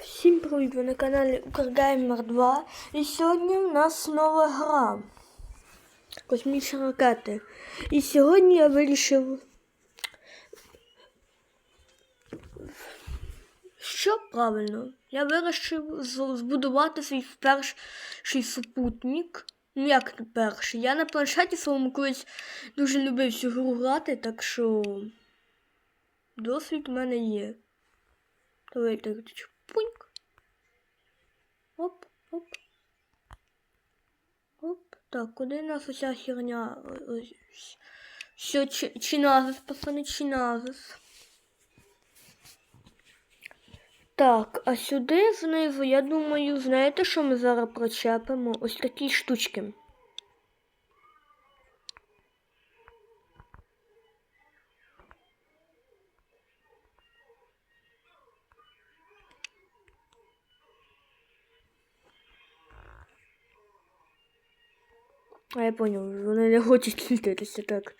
Всім привіт! Ви на каналі Укргеймер 2 і сьогодні в нас нова гра Космічні ракети. І сьогодні я вирішив. Що правильно? Я вирішив збудувати свій перший супутник. Ну як перший? Я на планшеті своєму колись дуже любив цю гру грати, так що досвід в мене є. Давайте чпуньк. Оп, оп. Оп. Так, куди нас оця херня? Все, чиназис, пацани, чиназис. Так, а сюди знизу, я думаю, знаєте, що ми зараз причепимо? Ось такі штучки. А я поняв, вони не хочуть світитися так.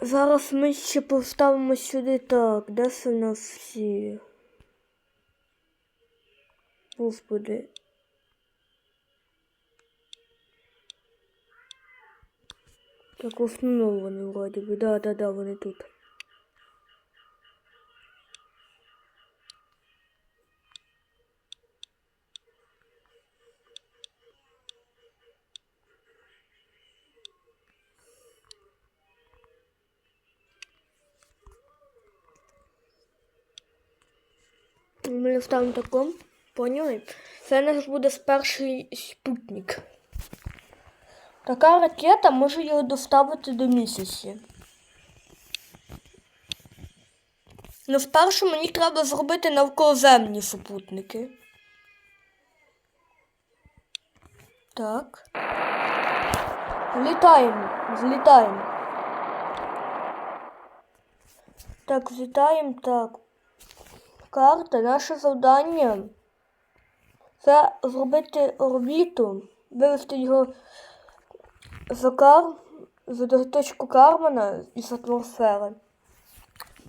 Зараз ми ще поставимо сюди так. Де це у нас всі? Господи. Так, в основному вони вроді би. Да, да, да, вони тут. Ми ставимо тако. Поняли? Це наш буде перший спутник. Така ракета може його доставити до місяця. Ну, спершу мені треба зробити навколоземні супутники. Так. Злітаємо, злітаємо. Так, злітаємо, так. Карта, наше завдання це зробити орбіту, вивести його за кар, за точку Кармана із атмосфери.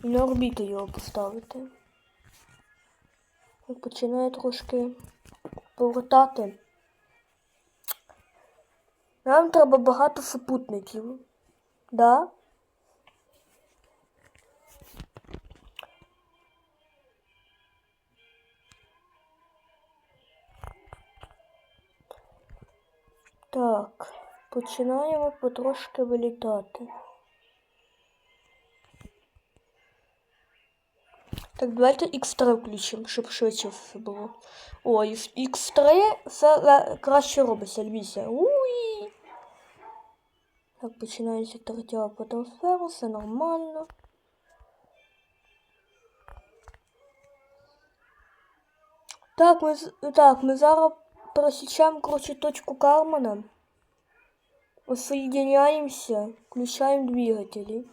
І на орбіту його поставити. Починає трошки повертати. Нам треба багато супутників. Да? Так, починаємо потрошки вилітати. Так, давайте X3 включимо, щоб швидше все було. Ой, X3 все краще робиться, Альбіся. Уй! Так, починається третя по все нормально. Так, ми, так, ми зараз просічаємо, короче, точку Кармана. Соединяемся, включаем двигатели.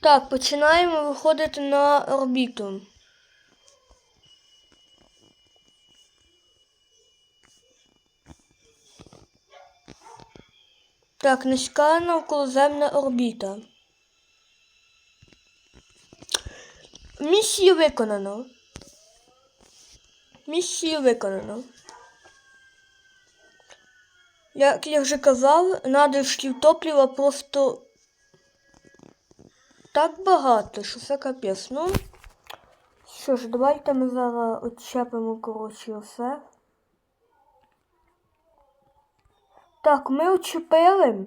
Так, починаємо виходити на орбіту. Так, низька навколоземна орбіта. Місію виконано. Місію виконано. Як я вже казав, надлишків топлива просто так багато, що це капець. Ну, що ж, давайте ми зараз відчепимо, коротше, все. Так, ми очепили.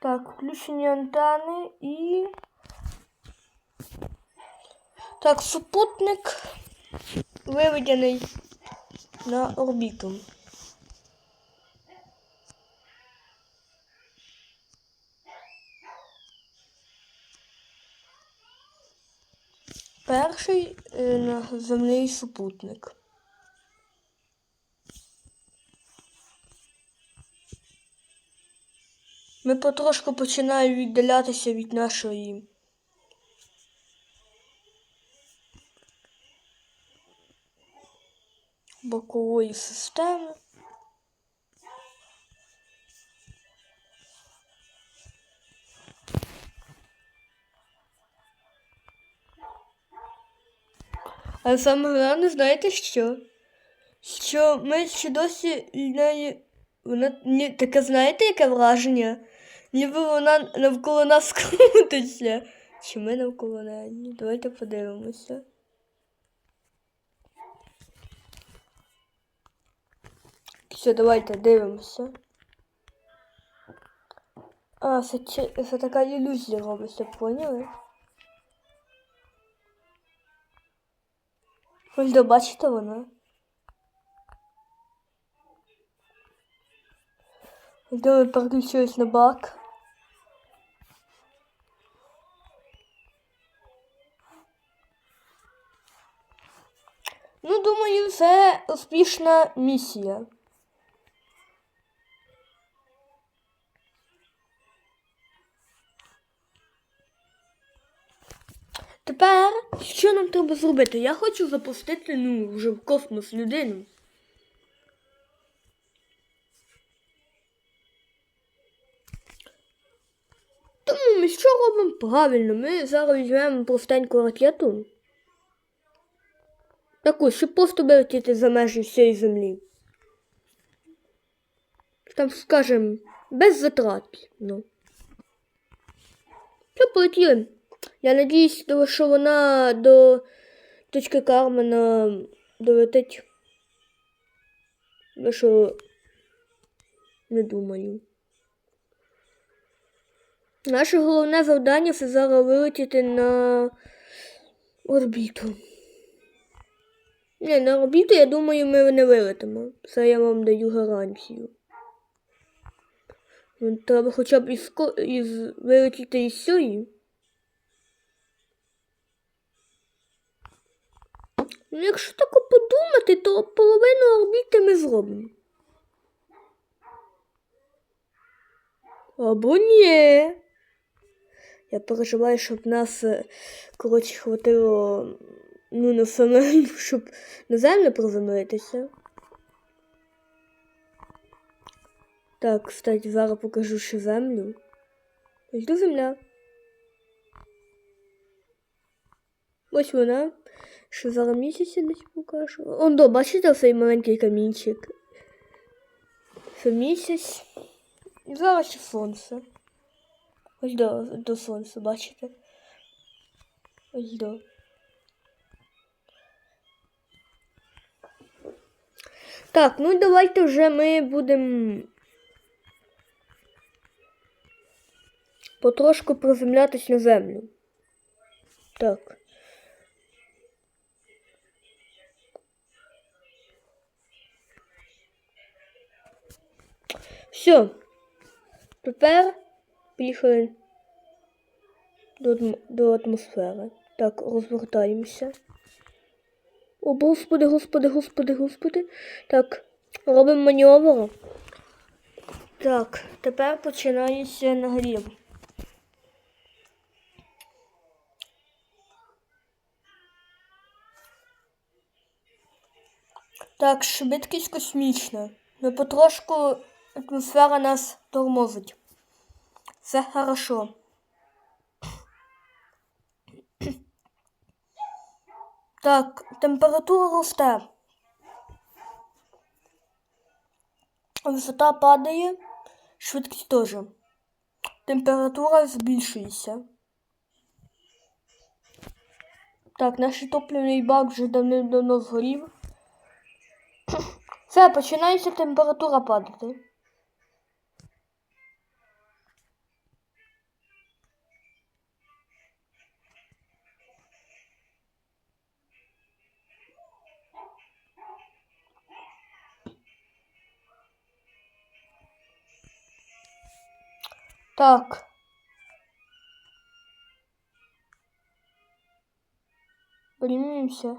Так, включені антени і. Так, супутник виведений на орбіту. перший е, земний супутник. Ми потрошку починаємо віддалятися від нашої. Бокової системи. Але саме головне, знаєте що? Що ми ще досі неї. Вона ні, таке знаєте, яке враження? Ніби вона навколо нас крутиться. Чи ми навколо неї? Давайте подивимося. Все, давайте дивимося. А, це, це така ілюзія робиться, поняли? Ось да, бачите вона? Ольда, ми переключились на бак. Ну, думаю, це успішна місія. Тепер, що нам треба зробити? Я хочу запустити, ну, вже в космос людину. Тому ми що робимо правильно? Ми зараз візьмемо простеньку ракету. Таку, щоб просто вилетіти за межі всієї землі. Там, скажем, без затрат. Ну. Все, полетіли. Я надіюсь, що вона до точки Кармена долетить. Я що не думаю. Наше головне завдання це зараз вилетіти на орбіту. Ні, на орбіту, я думаю, ми не вилетимо. Це я вам даю гарантію. Треба хоча б із, із вилетіти із сьої. Ну, якщо так подумати, то половину орбіти ми зробимо. Або ні. Я переживаю, щоб нас, е, коротше, хватило, ну, на саме, щоб на землю приземлитися. Так, кстати, зараз покажу ще землю. Ось до земля. Ось вона. Що зараз місяця десь покажу. Он до, бачите цей маленький камінчик? Це місяць. Зараз ще сонце. Ось до, до сонця, бачите? Ось до. Так, ну давайте вже ми будемо потрошку приземлятись на землю. Так. Все. Тепер поїхали до, до атмосфери. Так, розвертаємося. О, господи, господи, господи, господи. Так, робимо маневр. Так, тепер починається нагрів. Так, швидкість космічна. Ну потрошку атмосфера нас тормозить. Все хорошо. Так, температура росте. Висота падає, швидкість теж. Температура збільшується. Так, наш топливний бак вже давним-давно згорів. Все, починається температура падати. Так. Піднімемося.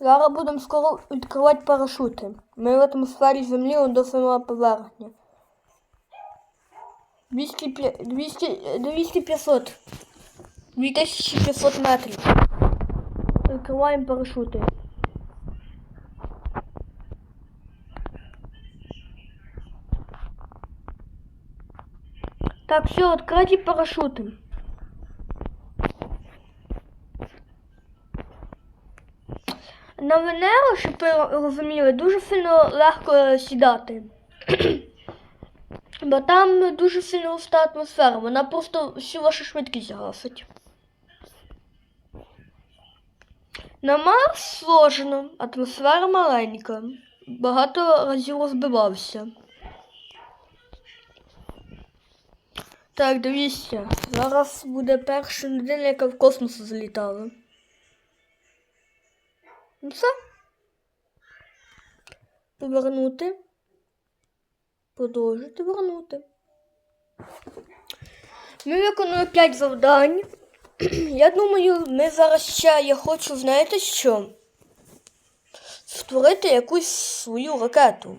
Зараз будемо скоро відкривати парашути. Ми в атмосфері землі он до самої поверхні. 200, п'я- 200, 200-500. 2500 метрів. Відкриваємо парашути. Так, все, відкриті парашути. На Венеру, щоб ви розуміли, дуже сильно легко сідати. Бо там дуже сильно густа атмосфера, вона просто всю вашу швидкість гасить. На Марс сложно, атмосфера маленька. Багато разів розбивався. Так, дивіться, зараз буде перша людина, яка в космос залітала. Ну все. Повернути. Продовжити вернути. Ми виконали 5 завдань. Я думаю, ми зараз ще я хочу, знаєте що? Створити якусь свою ракету.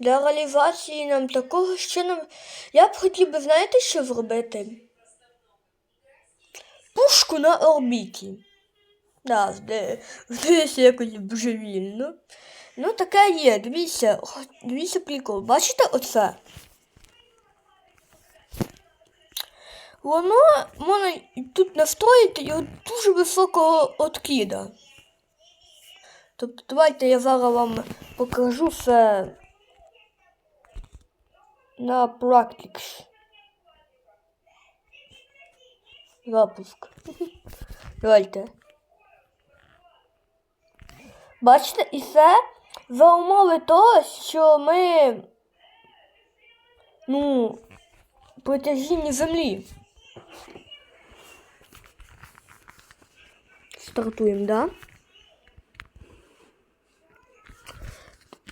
Для реалізації нам такого ще нам. Я б хотів би, знаєте, що зробити? Пушку на орбіті. Да, здається, якось божевільно. Ну, таке є, дивіться, дивіться прикол. Бачите оце? Воно можна тут настроїти його дуже високого откида. Тобто давайте я зараз вам покажу все на Practice. Запуск. Давайте. Бачите, і це за умови того, що ми. Ну, притяжіння землі. Стартуємо, да?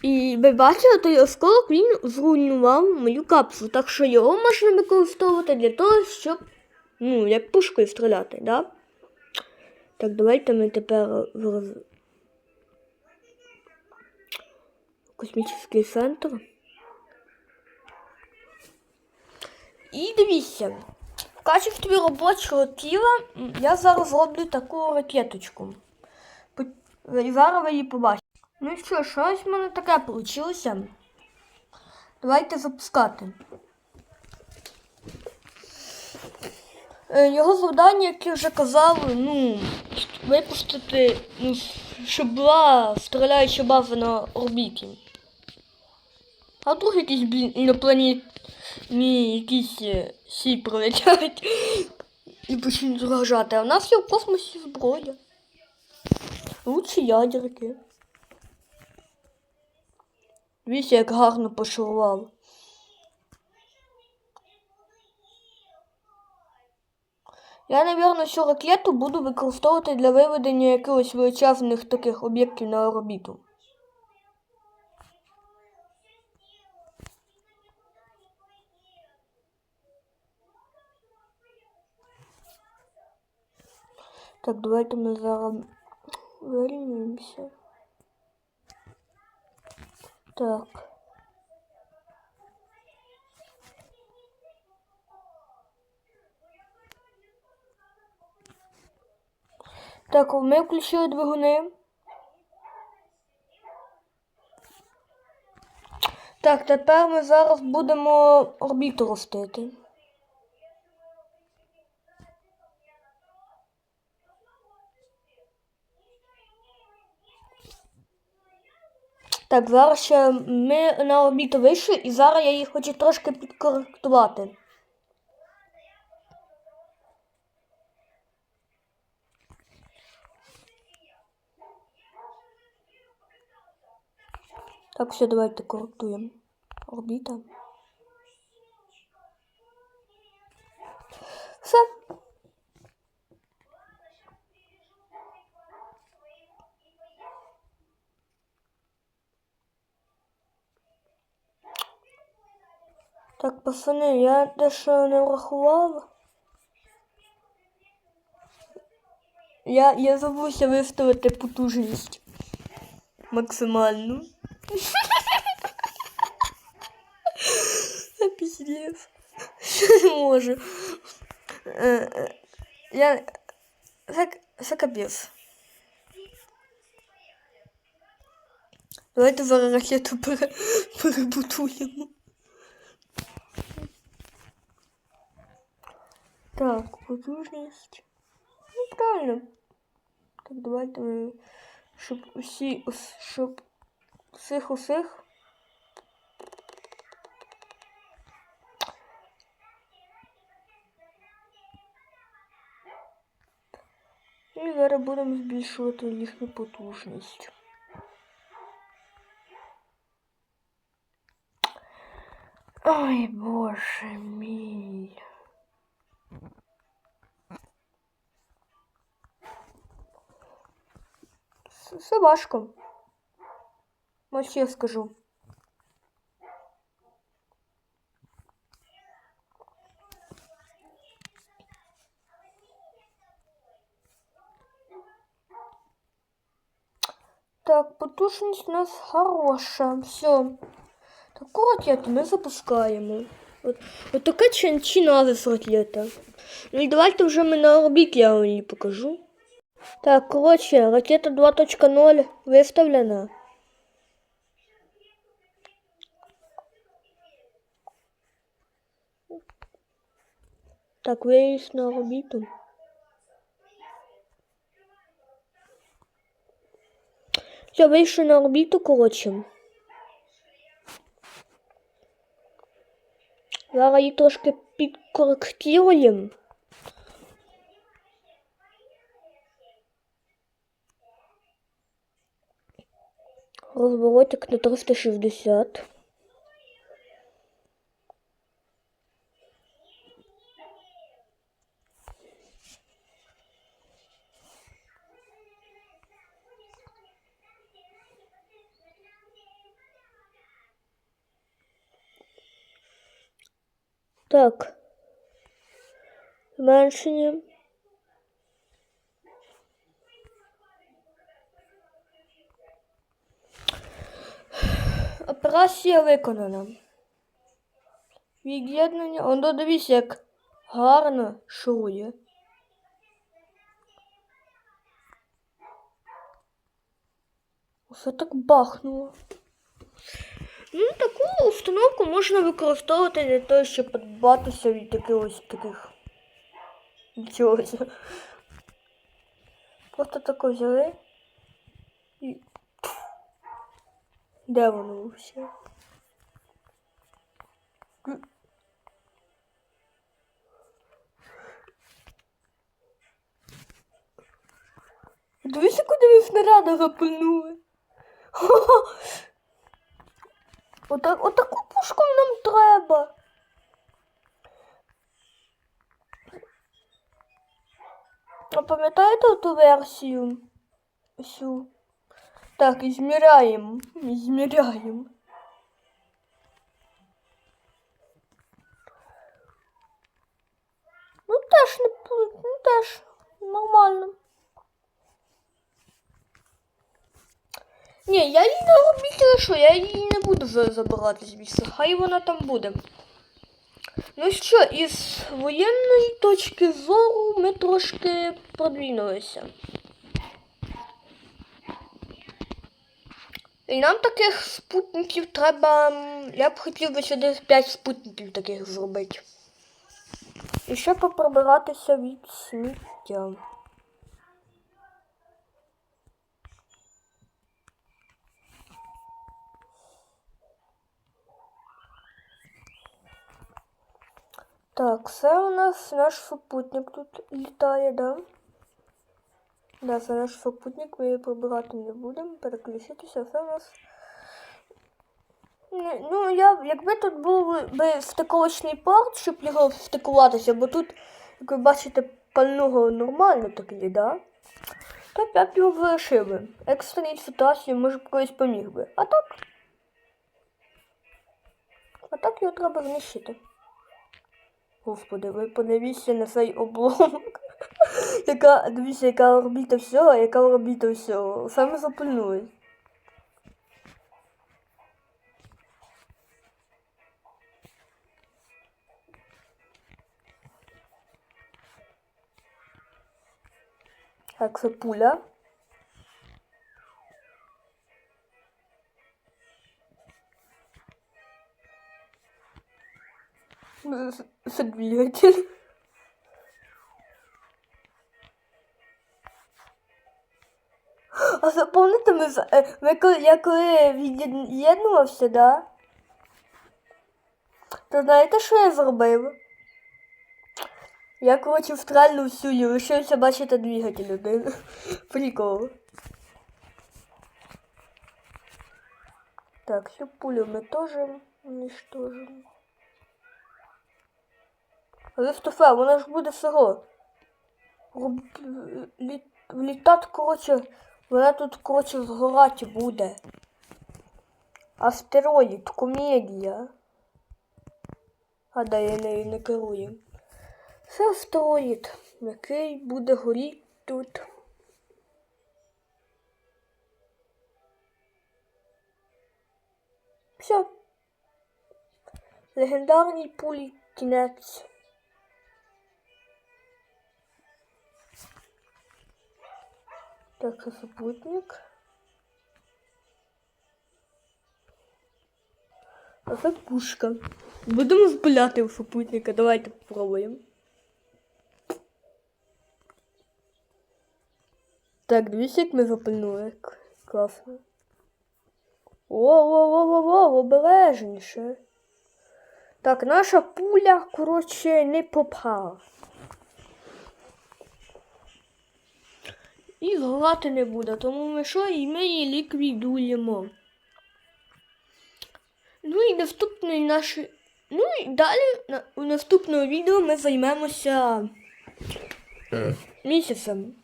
І ви бачили, той осколок він зруйнував мою капсулу, так що його можна використовувати для того, щоб, ну, як пушкою стріляти, да? Так, давайте ми тепер роз... космічний центр. І дивіться, в качестві робочого тіла я зараз роблю таку ракеточку. І Зараз її побачите. Ну що, щось в мене таке вийшло. Давайте запускати. Е, Його завдання, як я вже казав, ну, випустити, ну, щоб була стріляюча база на орбіті. А вдруг якісь, блін, інопланетні якісь е, сі пролетять і почнуть зражати. А в нас є в космосі зброя. Лучше ядерки. Дивіться, як гарно пошурував. Я, напевно, цю ракету буду використовувати для виведення якихось величезних таких об'єктів на орбіту. Так, давайте ми зараз вирівнюємося. Так. Так, ми включили двигуни. Так, тепер ми зараз будемо орбіту ростити. Так, зараз ще ми на орбіту вийшли, і зараз я їх хочу трошки підкоректувати. Так, все, давайте коректуємо. Орбіта. Все. Так, пацани, я дещо не врахував. Я, я забувся виставити потужність максимальну. Та піздець. Не можу. Я... Це, це капець. Давайте зараз ракету пере... Так, потужність. Ну, правильно. Так, давайте ми. Щоб усі. ус- Щоб усіх усіх. І зараз будемо збільшувати їхню потужність. Ой, боже мій. Все важко. Ось я скажу. Так, потужність у нас хороша. Все. Таку ракету ми запускаємо. От, от така чинчина з ракета. Ну і давайте вже ми на орбіті я вам покажу. Так, коротше, ракета 2.0 виставлена. Так, виїзд на орбіту. Все, вийшли на орбіту, коротше. Зараз її трошки підкоректуємо. Розворотик на 360. Так. Зменшення. Операція виконана. Від'єднання. Он додивіться, як гарно шує. Усе так бахнуло. Ну, таку установку можна використовувати для того, щоб подбатися від якихось таких чогось. Просто тако взяли і. Де воно все? Дивіться, куди ви снаряди запальнули. Отак, отаку пушку нам треба. А пам'ятаєте ту версію? Всю. Так, измеряем. Измеряем. Ну теж не ну теж нормально. Ні, я її не робіть, що я її не буду за- забирати звідси. Хай вона там буде. Ну що, із воєнної точки зору ми трошки продвинулися. І нам таких спутників треба. Я б хотів би сюди 5 спутників таких зробити. І ще поприбиратися від сміття. Так, це у нас наш супутник тут літає, да? Да, це наш супутник, ми її прибирати не будемо, переключитися, це у нас. Ну, я, якби тут був би стиковочний порт, щоб його встикуватися, бо тут, як ви бачите, пального нормально так є, да? То я б його вирішив би. Екстреній ситуації, може б колись поміг би. А так. А так його треба знищити. Господи, ви подивіться на цей обломок. яка, дивіться, яка орбіта всього, яка орбіта всього. Саме запальнули. Так, це пуля. Двигатель. А запомните, ми, е, ми коли, я коли від'єднувався, да? То знаєте, що я зробив? Я, коротше, встрельнув всю і лишився бачити двигатель один. Прикол. Так, всю пулю ми теж уничтожимо. Але вона ж буде сиро. Роб... Літати, коротше, вона тут, коротше, згорати буде. Астероїд, комедія. А да, я нею не керую. Це астероїд, який буде горіти тут. Все. Легендарній пулі кінець. Так, супутник. А це пушка. Будемо спиляти у супутника. Давайте попробуємо. Так, дивіться, як ми запальнули. К- Класно. О-о-о-о-о, обережніше. Так, наша пуля, коротше, не попала. І згорати не буде, тому ми що, і ми її ліквідуємо. Ну і наступний наш. Ну і далі на, у наступному відео ми займемося місяцем.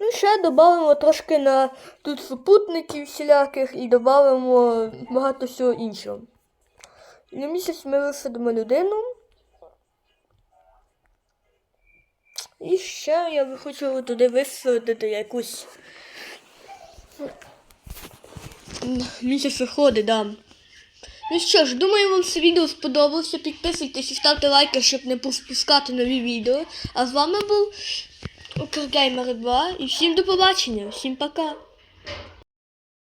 Ну, ще додамо трошки на тут супутників всіляких і додамо багато всього іншого. На місяць ми висадимо людину. І ще я би хочу туди висадити якусь місяць ходить, да. Ну що ж, думаю, вам це відео сподобалося. Підписуйтесь і ставте лайки, щоб не пропускати нові відео. А з вами був Укргеймер 2 і всім до побачення, всім пока.